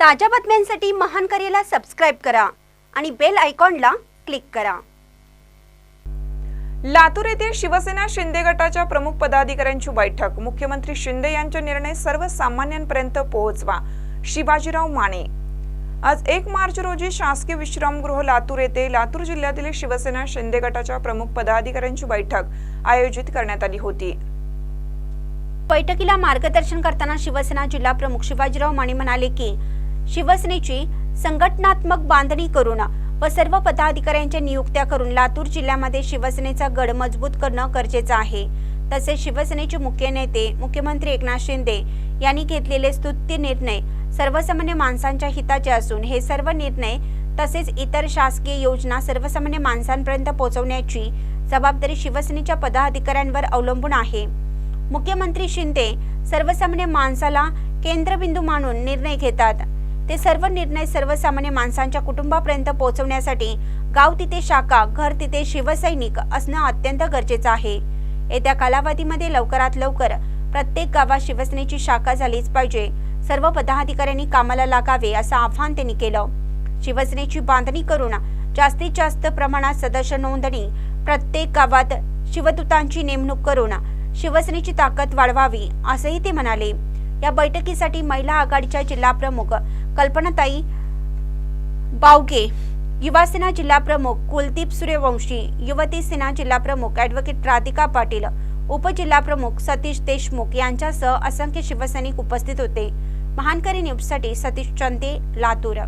ताज्या बातम्यांसाठी महान करेला सबस्क्राईब करा आणि बेल आयकॉनला क्लिक करा. लातूर येथे शिवसेना शिंदे गटाच्या प्रमुख पदाधिकाऱ्यांची बैठक. मुख्यमंत्री शिंदे यांचे निर्णय सर्वसामान्यांपर्यंत पोहोचवा. शिवाजीराव माने. आज एक मार्च रोजी शासकीय विश्रामगृह लातूर येथे लातूर जिल्ह्यातील शिवसेना शिंदे गटाच्या प्रमुख पदाधिकाऱ्यांची बैठक आयोजित करण्यात आली होती. बैठकीला मार्गदर्शन करताना शिवसेना जिल्हा प्रमुख शिवाजीराव माने म्हणाले की शिवसेनेची संघटनात्मक बांधणी करून व सर्व पदाधिकाऱ्यांच्या नियुक्त्या करून लातूर जिल्ह्यामध्ये शिवसेनेचा गड मजबूत करणं गरजेचं आहे. तसेच शिवसेनेचे मुख्य नेते मुख्यमंत्री एकनाथ शिंदे यांनी घेतलेले स्तुत्य निर्णय सर्वसामान्य माणसांच्या हिताचे असून हे सर्व निर्णय तसेच इतर शासकीय योजना सर्वसामान्य माणसांपर्यंत पोहोचवण्याची जबाबदारी शिवसेनेच्या पदाधिकाऱ्यांवर अवलंबून आहे. मुख्यमंत्री शिंदे सर्वसामान्य माणसाला केंद्रबिंदू मानून निर्णय घेतात. ते सर्व निर्णय सर्वसामान्य माणसांच्या कुटुंबापर्यंत पोहोचवण्यासाठी गाव तिथे शाखा घर तिथे शिवसैनिक असणं अत्यंत गरजेचं आहे. येत्या कालावधीमध्ये लवकरात लवकर प्रत्येक गावात शिवसेनेची शाखा झालीच पाहिजे. सर्व पदाधिकाऱ्यांनी कामाला लागावे असं आव्हान त्यांनी केलं. शिवसेनेची बांधणी करून जास्तीत जास्त प्रमाणात सदस्य नोंदणी प्रत्येक गावात शिवदूतांची नेमणूक करून शिवसेनेची ताकद वाढवावी असंही ते म्हणाले. या बैठकीसाठी महिला आघाडीच्या जिल्हा प्रमुख कल्पनाताई बावगे युवा सेना जिल्हा प्रमुख कुलदीप सूर्यवंशी युवती सेना जिल्हा प्रमुख ॲडव्होकेट राधिका पाटील उपजिल्हा प्रमुख सतीश देशमुख यांच्यासह असंख्य शिवसैनिक उपस्थित होते. महानकरी न्यूजसाठी सतीश चंदे लातूर.